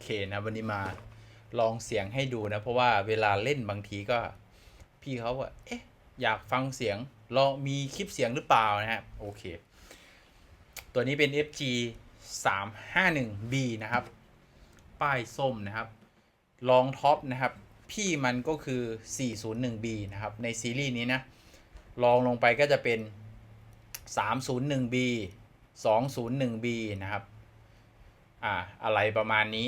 เคนะวันนี้มาลองเสียงให้ดูนะ เพราะว่าเวลาเล่นบางทีก็ พี่เขาว่าเอ๊ะอยากฟังเสียงลองมีคลิปเสียงหรือเปล่านะฮะโอเค ตัวนี้เป็น FG 351B นะครับ ป้ายส้มนะครับลองท็อปนะครับ พี่มันก็คือ 401B นะครับ ในซีรีส์นี้นะลองลงไปก็จะเป็น 301B 201B นะครับ อ่าอะไรประมาณนี้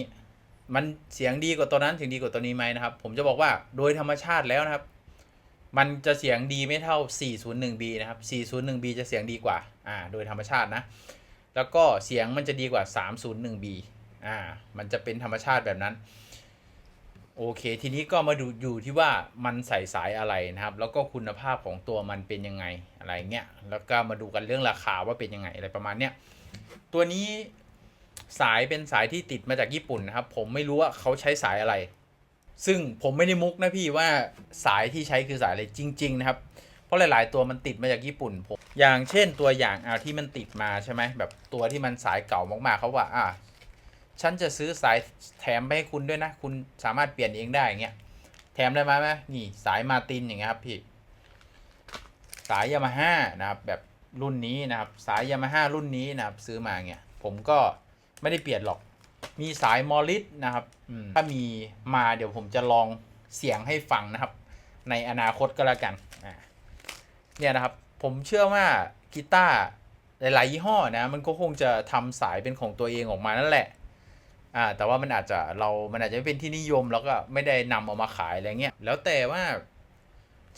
มันเสียงดีกว่าตัวนั้นเสียงดีกว่าตัวนี้ไหมนะครับ ผมจะบอกว่าโดยธรรมชาติแล้วนะครับ มันจะเสียงดีไม่เท่า 401B นะครับ 401B จะเสียงดีกว่าอ่าโดยธรรมชาตินะ แล้วก็เสียงมันจะดีกว่า 301B อ่ามันจะเป็นธรรมชาติแบบนั้นโอเค ทีนี้ก็มาดูอยู่ที่ว่ามันใส่สายอะไรนะครับ แล้วก็คุณภาพของตัวมันเป็นยังไงอะไรเงี้ย แล้วก็มาดูกันเรื่องราคาว่าเป็นยังไงอะไรประมาณเนี้ย ตัวนี้ สายเป็นสายที่ติดมาจากญี่ปุ่นนะครับ ผมไม่รู้ว่าเขาใช้สายอะไร ซึ่งผมไม่ได้มุกนะพี่ว่าสายที่ใช้คือสายอะไรจริง ๆ นะครับ เพราะหลาย ๆ ตัวมันติดมาจากญี่ปุ่นผมอย่างเช่นตัวอย่างอ่าที่มันติดมาใช่ไหมแบบตัวที่มันสายเก่ามากๆเขาว่าอ่าฉันจะซื้อสายแถมไปให้คุณด้วยนะ คุณสามารถเปลี่ยนเองได้อย่างเงี้ยแถมได้ไหมไหมนี่สายมาตินอย่างเงี้ยครับพี่สายยามาฮ่านะครับแบบรุ่นนี้นะครับ สายยามาฮ่ารุ่นนี้นะครับซื้อมาเงี้ยผมก็ ไม่ได้เปลี่ยนหรอก มีสายมอริสนะครับอืมถ้ามีมาเดี๋ยวผมจะลองเสียงให้ฟังนะครับ ในอนาคตก็แล้วกันอ่าเนี่ยนะครับ ผมเชื่อว่ากีตาร์หลาย ๆ ยี่ห้อนะ มันก็คงจะทำสายเป็นของตัวเองออกมานั่นแหละอ่าแต่ว่ามันอาจจะเรา มันอาจจะไม่เป็นที่นิยมแล้วก็ไม่ได้นำเอามาขายอะไรเงี้ย แล้วแต่ว่า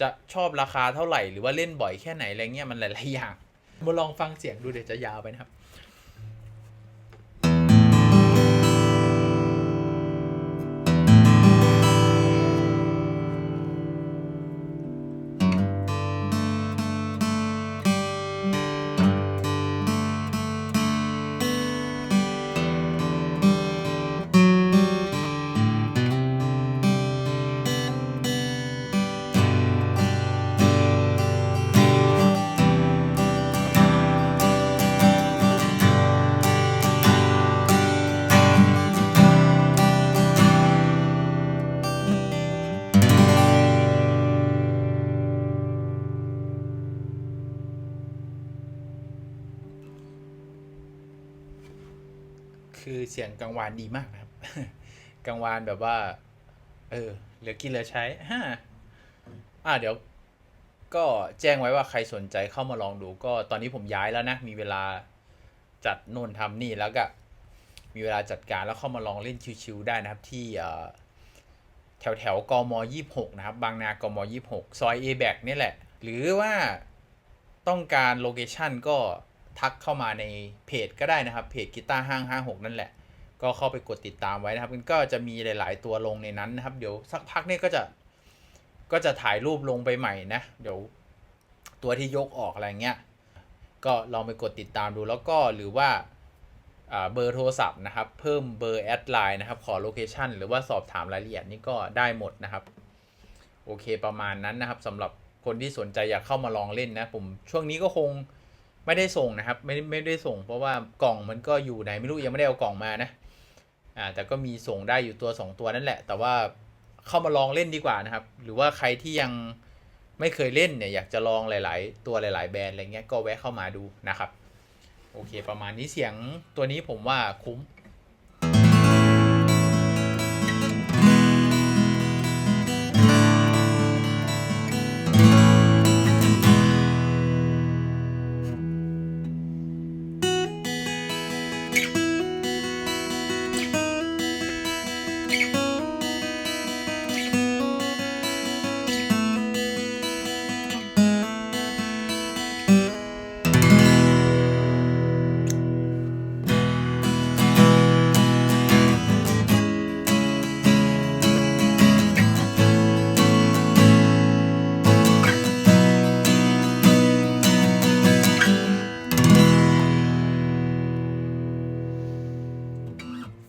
จะชอบราคาเท่าไหร่หรือว่าเล่นบ่อยแค่ไหนอะไรเงี้ยมันหลาย ๆ อย่างมาลองฟังเสียงดูเดี๋ยวจะยาวไปนะครับ คือเสียงกังวานดีมากนะครับกังวานแบบว่า เออ เหลือกินเหลือใช้ฮ่าอ่าเดี๋ยว ก็แจ้งไว้ว่าใครสนใจเข้ามาลองดู ก็ตอนนี้ผมย้ายแล้วนะ มีเวลาจัดโน่นทำนี่แล้วก็ มีเวลาจัดการแล้วเข้ามาลองเล่นชิวๆได้นะครับ ที่แถวแถวๆกมยี่หกนะครับ บางนากมยี่หกซอยเอแบกนี่แหละ หรือว่าต้องการโลเคชั่นก็ ทักเข้ามาในเพจก็ได้นะครับ เพจกีตาร์ห้างห้าหกนั่นแหละ ก็เข้าไปกดติดตามไว้นะครับมันก็จะมีหลาย ๆ ตัวลงในนั้นนะครับ เดี๋ยวสักพักเนี่ยก็จะก็จะถ่ายรูปลงไปใหม่นะ เดี๋ยวตัวที่ยกออกอะไรเงี้ย ก็ลองไปกดติดตามดูแล้วก็หรือว่าอ่าเบอร์โทรศัพท์นะครับ เพิ่มเบอร์แอดไลน์นะครับ ขอโลเคชันหรือว่าสอบถามรายละเอียดนี่ก็ได้หมดนะครับ โอเคประมาณนั้นนะครับสำหรับคนที่สนใจอยากเข้ามาลองเล่นนะ ผมช่วงนี้ก็คง ไม่ได้ส่งนะครับ ไม่ไม่ได้ส่ง เพราะว่ากล่องมันก็อยู่ไหนไม่รู้ยังไม่ได้เอากล่องมานะอ่าแต่ก็มีส่งได้อยู่ตัว 2 ตัวนั่นแหละ แต่ว่าเข้ามาลองเล่นดีกว่านะครับ หรือว่าใครที่ยังไม่เคยเล่นเนี่ยอยากจะลองหลาย ๆ ตัวหลาย ๆ แบรนด์อะไรเงี้ยก็แวะเข้ามาดูนะครับ โอเค ประมาณนี้เสียงตัวนี้ผมว่าคุ้ม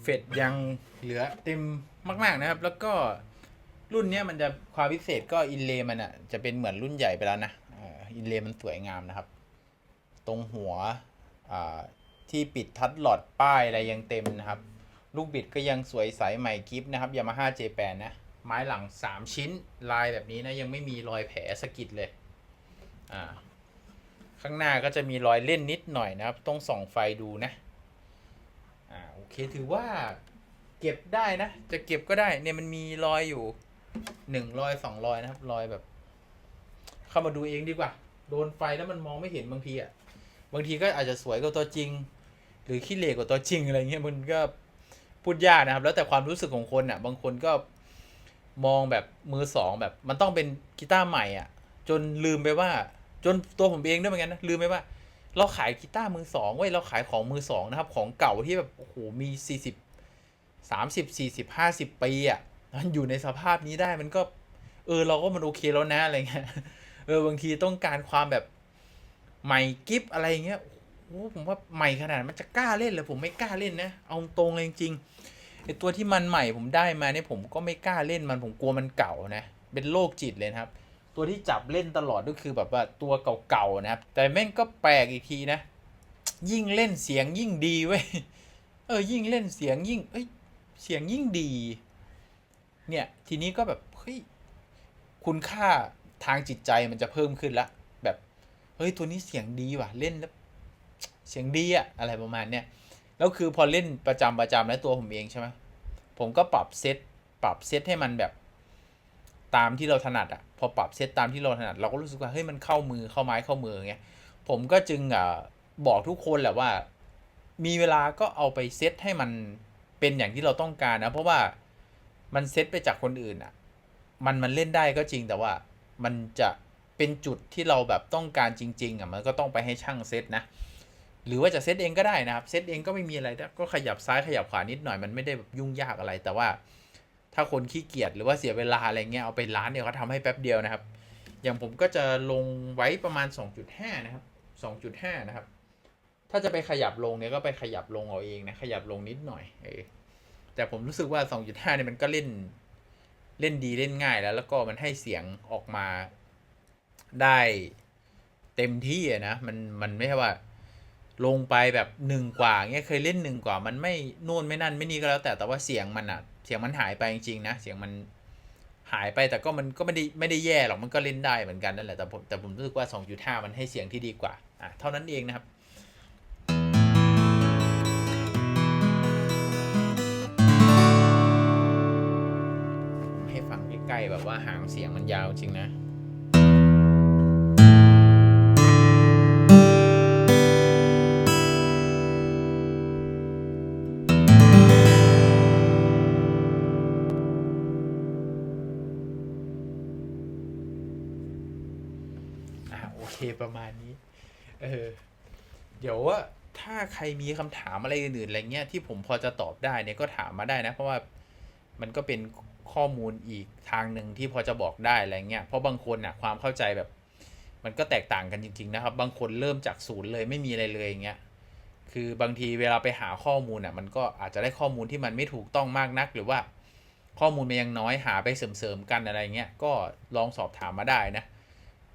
เฟดยังเหลือเต็มมาก ๆนะครับ แล้วก็รุ่นเนี้ยมันจะความพิเศษก็อินเลมันอะจะเป็นเหมือนรุ่นใหญ่ไปแล้วนะอินเลมันสวยงามนะครับ ตรงหัวที่ปิดทัดหลอดป้ายอะไรยังเต็มนะครับ ลูกบิดก็ยังสวยใสใหม่กิฟนะครับยามาฮ่า J8 นนะ ไม้หลัง 3 ชิ้นลายแบบนี้นะ ยังไม่มีรอยแผลสะกิดเลยอ่าข้างหน้าก็จะมีรอยเล่นนิดหน่อยนะครับ ต้องส่องไฟดูนะ เคถือว่าเก็บได้นะ จะเก็บก็ได้ เนี่ยมันมีรอยอยู่หนึ่งรอยสองรอยนะครับ รอยแบบ เข้ามาดูเองดีกว่า โดนไฟแล้วมันมองไม่เห็นบางทีอะ บางทีก็อาจจะสวยกว่าตัวจริง หรือขี้เหร่กว่าตัวจริงอะไรเงี้ยมันก็พูดยากนะครับ แล้วแต่ความรู้สึกของคนอะ บางคนก็มองแบบมือสองแบบ มันต้องเป็นกีตาร์ใหม่อะ จนลืมไปว่า จนตัวผมเองด้วยเหมือนกันนะลืมไปว่า เราขายกีตาร์มือสองเว้ยเราขายของมือสองนะครับ ของเก่าที่แบบโอ้โหมีสี่สิบสามสิบสี่สิบห้าสิบปีอะมันอยู่ในสภาพนี้ได้มันก็ เออ เราก็มันโอเคแล้วนะอะไรเงี้ยเออบางทีต้องการความแบบใหม่กิฟอะไรเงี้ยโอ้ผมว่าใหม่ขนาดมันจะกล้าเล่นเลยผมไม่กล้าเล่นนะเอาตรงเลยจริงไอตัวที่มันใหม่ผมได้มาเนี่ยผมก็ไม่กล้าเล่นมันผมกลัวมันเก่านะ เป็นโรคจิตเลยครับ ตัวที่จับเล่นตลอดก็คือแบบว่าตัวเก่าๆนะครับ แต่แม่งก็แปลกอีกทีนะ ยิ่งเล่นเสียงยิ่งดีเว้ยเออยิ่งเล่นเสียงยิ่งเอ้ยเสียงยิ่งดี เนี่ยทีนี้ก็แบบเฮ้ยคุณค่าทางจิตใจมันจะเพิ่มขึ้นละแบบเฮ้ยตัวนี้เสียงดีว่ะเล่นแล้วเสียงดีอะอะไรประมาณเนี้ยแล้วคือพอเล่นประจำประจำแล้วตัวผมเองใช่ไหมผมก็ปรับเซตปรับเซตให้มันแบบ ตามที่เราถนัดอะพอปรับเซตตามที่เราถนัด เราก็รู้สึกว่าเฮ้ยมันเข้ามือเข้าไม้เข้ามืออย่างเงี้ยผมก็จึงอะบอกทุกคนแหละว่า มีเวลาก็เอาไปเซตให้มันเป็นอย่างที่เราต้องการนะเพราะว่ามันเซตไปจากคนอื่นอะมันมันเล่นได้ก็จริงแต่ว่ามันจะเป็นจุดที่เราแบบต้องการจริง ๆอะมันก็ต้องไปให้ช่างเซตนะหรือว่าจะเซตเองก็ได้นะครับเซตเองก็ไม่มีอะไรก็ขยับซ้ายขยับขวานิดหน่อยมันไม่ได้แบบยุ่งยากอะไรแต่ว่า ถ้าคนขี้เกียจหรือว่าเสียเวลาอะไรเงี้ยเอาไปร้านเนี่ยเขาทำให้แป๊บเดียวนะครับ อย่างผมก็จะลงไว้ประมาณ 2.5 นะครับ 2.5 นะครับ ถ้าจะไปขยับลงเนี่ยก็ไปขยับลงเอาเองนะขยับลงนิดหน่อยเออแต่ผมรู้สึกว่า 2.5 เนี่ยมันก็เล่นเล่นดีเล่นง่ายแล้ว แล้วก็มันให้เสียงออกมาได้เต็มที่นะมันมันไม่ใช่ว่า ลงไปแบบหนึ่งกว่าเงี้ยเคยเล่นหนึ่งกว่ามันไม่นู่นไม่นั่นไม่นี่ก็แล้วแต่แต่ว่าเสียงมันอะเสียงมันหายไปจริงๆนะเสียงมันหายไปแต่ก็มันก็ไม่ได้ไม่ได้แย่หรอกมันก็เล่นได้เหมือนกันนั่นแหละแต่ผมแต่ผมรู้สึกว่า 2.5 มันให้เสียงที่ดีกว่าอะเท่านั้นเองนะครับให้ฟังใกล้ๆแบบว่าหางเสียงมันยาวจริงนะ เคประมาณนี้ เออ เดี๋ยวว่าถ้าใครมีคำถามอะไรอื่นๆอะไรเงี้ยที่ผมพอจะตอบได้เนี่ยก็ถามมาได้นะ เพราะว่ามันก็เป็นข้อมูลอีกทางหนึ่งที่พอจะบอกได้อะไรเงี้ยเพราะบางคนน่ะความเข้าใจแบบ มันก็แตกต่างกันจริง ๆ นะครับ บางคนเริ่มจากศูนย์เลยไม่มีอะไรเลยอย่างเงี้ยคือบางทีเวลาไปหาข้อมูลอะมันก็อาจจะได้ข้อมูลที่มันไม่ถูกต้องมากนัก หรือว่าข้อมูลมันยังน้อยหาไปเสริมๆกันอะไรเงี้ยก็ลองสอบถามมาได้นะ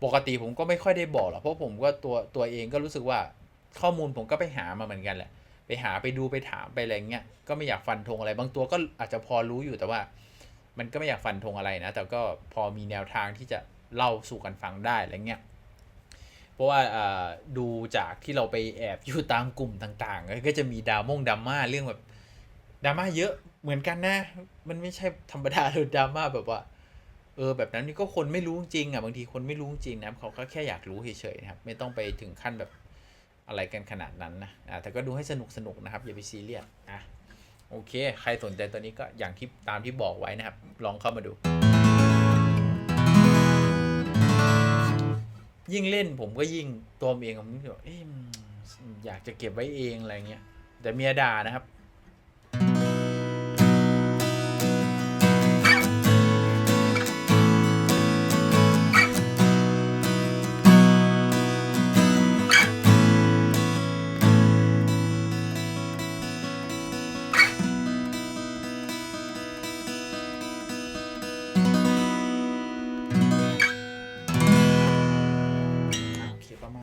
ปกติผมก็ไม่ค่อยได้บอกหรอกเพราะผมก็ตัวตัวเองก็รู้สึกว่าข้อมูลผมก็ไปหามาเหมือนกันแหละ ไปหาไปดูไปถามไปอะไรเงี้ยก็ไม่อยากฟันธงอะไร บางตัวก็อาจจะพอรู้อยู่แต่ว่า มันก็ไม่อยากฟันธงอะไรนะ แต่ก็พอมีแนวทางที่จะเล่าสู่กันฟังได้อะไรเงี้ยเพราะว่าดูจากที่เราไปแอบอยู่ตามกลุ่มต่างๆ ก็จะมีดรามงดราม่าเรื่องแบบดราม่าเยอะเหมือนกันนะ มันไม่ใช่ธรรมดาเลยดราม่าแบบว่า เออแบบนั้นนี่ก็คนไม่รู้จริงอะบางทีคนไม่รู้จริงนะครับเขาก็แค่อยากรู้เฉยๆนะครับไม่ต้องไปถึงขั้นแบบอะไรกันขนาดนั้นนะอ่าแต่ก็ดูให้สนุกสนุกนะครับอย่าไปซีเรียสอะโอเค ใครสนใจตัวนี้ก็อย่างที่ตามที่บอกไว้นะครับ ลองเข้ามาดู ยิ่งเล่นผมก็ยิ่งตัวเองผมก็อยากจะเก็บไว้เองอะไรเงี้ยแต่เมียด่านะครับ